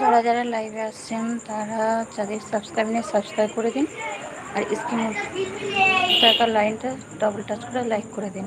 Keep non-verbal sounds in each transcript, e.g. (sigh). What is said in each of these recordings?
যারা যারা লাইভে আসছেন তারা যাদের সাবস্ক্রাইব নেই সাবস্ক্রাইব করে দিন। আর স্ক্রিন টাকার লাইনটা ডবল টাচ করে লাইক করে দিন।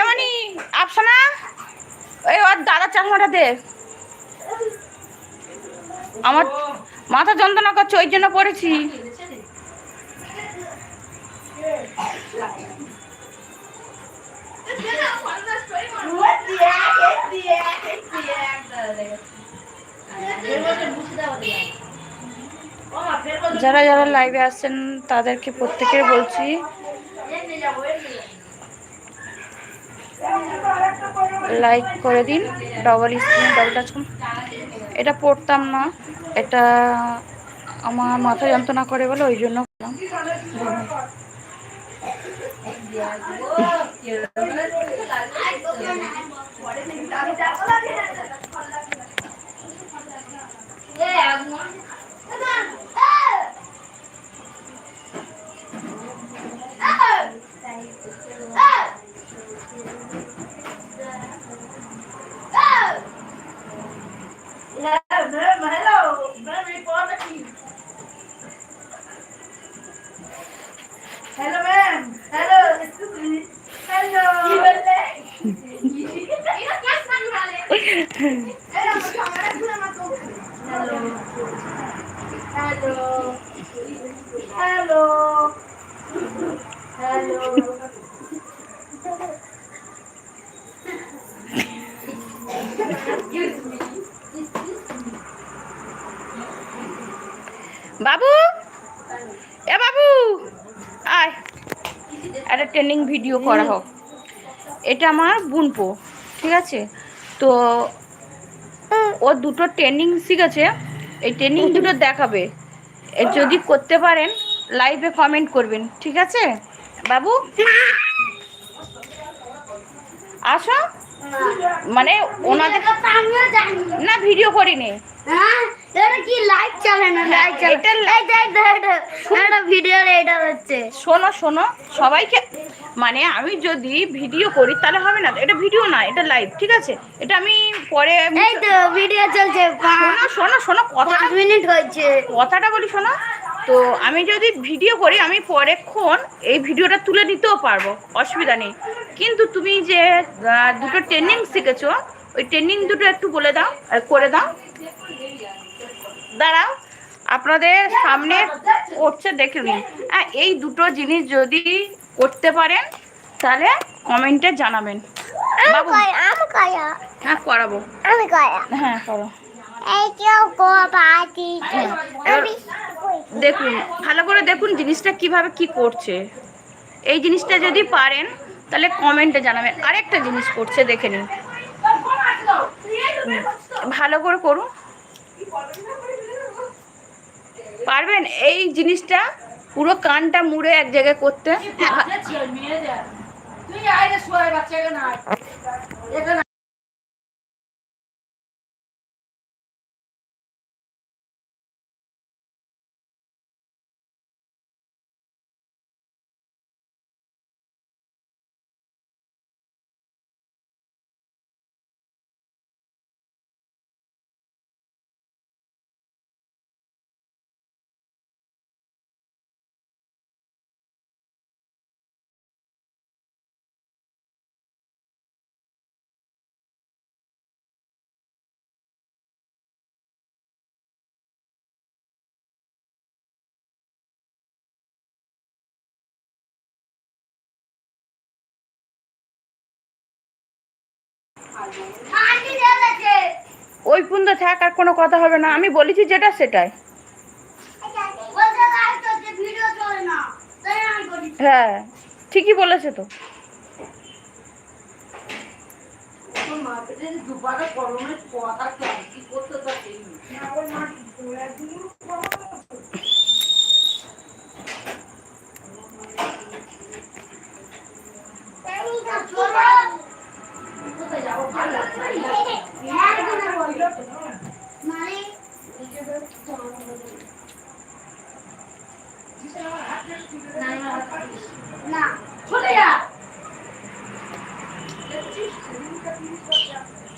এমনই আফসানা? ওই ওর দে। আমার মাথা যন্ত্রণা করছে ওই জন্য পড়েছি। যারা যারা লাইভে আসছেন তাদেরকে প্রত্যেকের বলছি লাইক করে দিন ডবল স্ক্রিন ডবল টাচ করুন এটা পড়তাম না এটা আমার মাথা যন্ত্রণা করে বলে ওই জন্য করলাম। (laughs) বাবু? এ বাবু! আয়। একটা ট্রেনিং ভিডিও করা হোক এটা আমার বুনপো ঠিক আছে? তো ও দুটো ট্রেনিং শিখেছে। এই ট্রেনিং দুটো দেখাবে। যদি করতে পারেন লাইভে কমেন্ট করবেন ঠিক আছে? বাবু? আসো। মানে ওনাদের না ভিডিও করিনি। হ্যাঁ শোনো শোনো সবাইকে মানে আমি যদি ভিডিও করি তাহলে হবে না এটা ভিডিও না এটা লাইভ ঠিক আছে? এটা আমি পরে এই তো ভিডিও চলছে শোনো শোনো শোনো কথা মিনিট হয়েছে। কথাটা বলি শোনো। তো আমি যদি ভিডিও করি আমি পরেক্ষণ এই ভিডিওটা তুলে নিতেও পারব অসুবিধা নেই। কিন্তু তুমি যে দুটো ট্রেনিং শিখেছো ওই ট্রেনিং দুটো একটু বলে দাও করে দাও। দাঁড়াও আপনাদের সামনে করছে দেখে নিন। এই দুটো জিনিস যদি করতে পারেন তাহলে কমেন্টে জানাবেন। বাবু। হ্যাঁ করাবো। হ্যাঁ করো। হ্যাঁ, দেখুন ভালো করে দেখুন জিনিসটা কীভাবে কি করছে। এই জিনিসটা যদি পারেন তাহলে কমেন্টে জানাবেন। আরেকটা জিনিস করছে দেখে নিন। ভালো করে করুন। পারবেন? এই জিনিসটা পুরো কানটা মুড়ে এক জায়গায় করতে ওই পুন্দ থাক আর কোনো কথা হবে না। আমি বলেছি যেটা সেটাই। করি হ্যাঁ ঠিকই বলেছে তো না চলে যা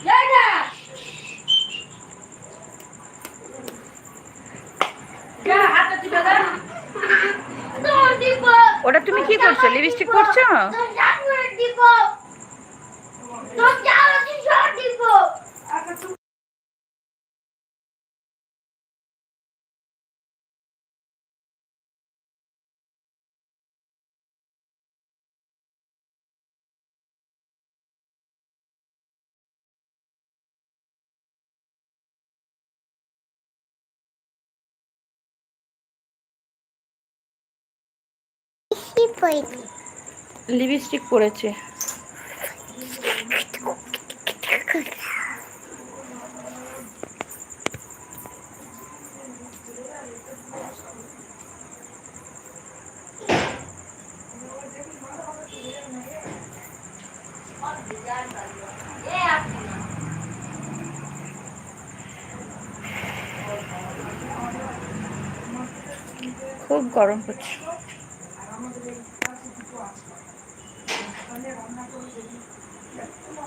যাই না তোর দিব ওটা তুমি কি করছ? লিপস্টিক করছ? লিপস্টিক পরেছে। খুব গরম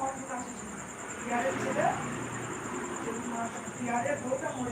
হচ্ছে এই, কাকু।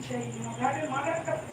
হ্যাঁ?